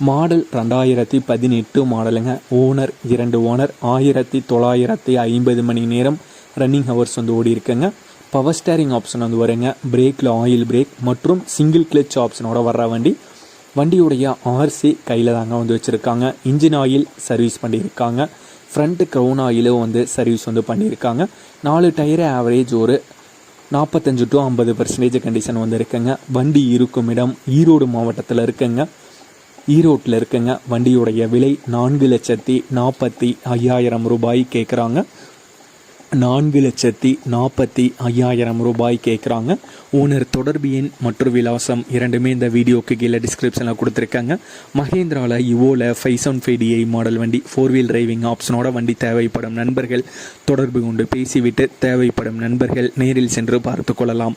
Model ரெண்டாயிரத்தி பதினெட்டு மாடலுங்க. ஓனர் இரண்டு ஓனர் ஆயிரத்தி தொள்ளாயிரத்தி ஐம்பது மணி நேரம் ரன்னிங் ஹவர்ஸ் வந்து ஓடி இருக்குங்க. பவர் ஸ்டேரிங் ஆப்ஷன் வந்து வருங்க. பிரேக்கில் ஆயில் பிரேக் மற்றும் சிங்கிள் கிளச் ஆப்ஷனோட வர்ற வண்டி. வண்டியுடைய ஆர்சி கையில் தாங்க வந்து வச்சுருக்காங்க. இன்ஜின் ஆயில் சர்வீஸ் பண்ணியிருக்காங்க. ஃப்ரண்ட் க்ரௌன் ஆயிலும் வந்து சர்வீஸ் வந்து பண்ணியிருக்காங்க. நாலு டயரு ஆவரேஜ் ஒரு நாற்பத்தஞ்சு டு ஐம்பது பர்சன்டேஜ் கண்டிஷன் வந்து இருக்குங்க. வண்டி இருக்கும் இடம் ஈரோடு மாவட்டத்தில் இருக்குங்க. ஈரோட்டில் இருக்குங்க. வண்டியுடைய விலை நான்கு லட்சத்தி நாற்பத்தி ஐயாயிரம் ரூபாய் கேட்குறாங்க நான்கு லட்சத்தி நாற்பத்தி ஐயாயிரம் ரூபாய் கேட்குறாங்க ஓனர் தொடர்பு எண் மற்றும் விலாசம் இரண்டுமே இந்த வீடியோக்கு கீழே டிஸ்கிரிப்ஷனில் கொடுத்துருக்காங்க. மஹேந்திராவில் இவோவில் five seven five DI model வண்டி ஃபோர் வீல் டிரைவிங் ஆப்ஷனோட வண்டி தேவைப்படும் நண்பர்கள். தொடர்பு கொண்டு பேசிவிட்டு தேவைப்படும் நண்பர்கள் நேரில் சென்று பார்த்து கொள்ளலாம்.